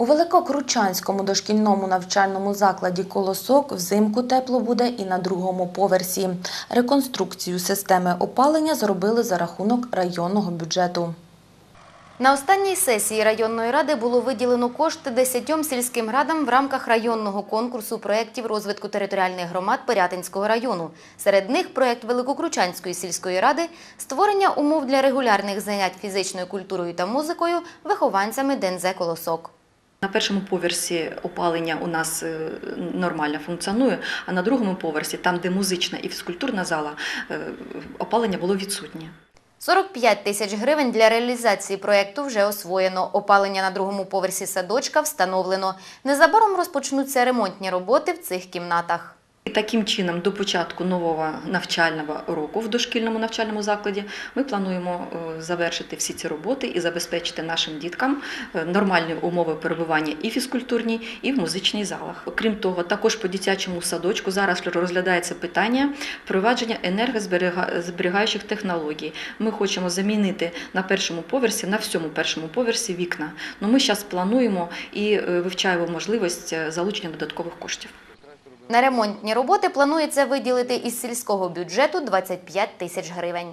У Великокручанському дошкільному навчальному закладі «Колосок» взимку тепло буде і на другому поверсі. Реконструкцію системи опалення зробили за рахунок районного бюджету. На останній сесії районної ради було виділено кошти 10 сільським радам в рамках районного конкурсу проєктів розвитку територіальних громад Пирятинського району. Серед них проєкт Великокручанської сільської ради створення умов для регулярних занять фізичною культурою та музикою вихованцями ДНЗ «Колосок». На першому поверсі опалення у нас е, нормально функціонує, а на другому поверсі, там, де музична і фізкультурна зала, е, опалення було відсутнє. 45 тисяч гривень для реалізації проєкту вже освоєно. Опалення на другому поверсі садочка встановлено. Незабаром розпочнуться ремонтні роботи в цих кімнатах. І таким чином, до початку нового навчального року в дошкільному навчальному закладі ми плануємо е, завершити всі ці роботи і забезпечити нашим діткам е, нормальні умови перебування і фізкультурній, і в музичній залах. Окрім того, також по дитячому садочку зараз розглядається питання впровадження енергозберігаючих технологій. Ми хочемо замінити на першому поверсі, на всьому першому поверсі вікна. Ну ми зараз плануємо і е, вивчаємо можливість залучення додаткових коштів. На ремонтні роботи планується виділити із сільського бюджету 25 тисяч гривень.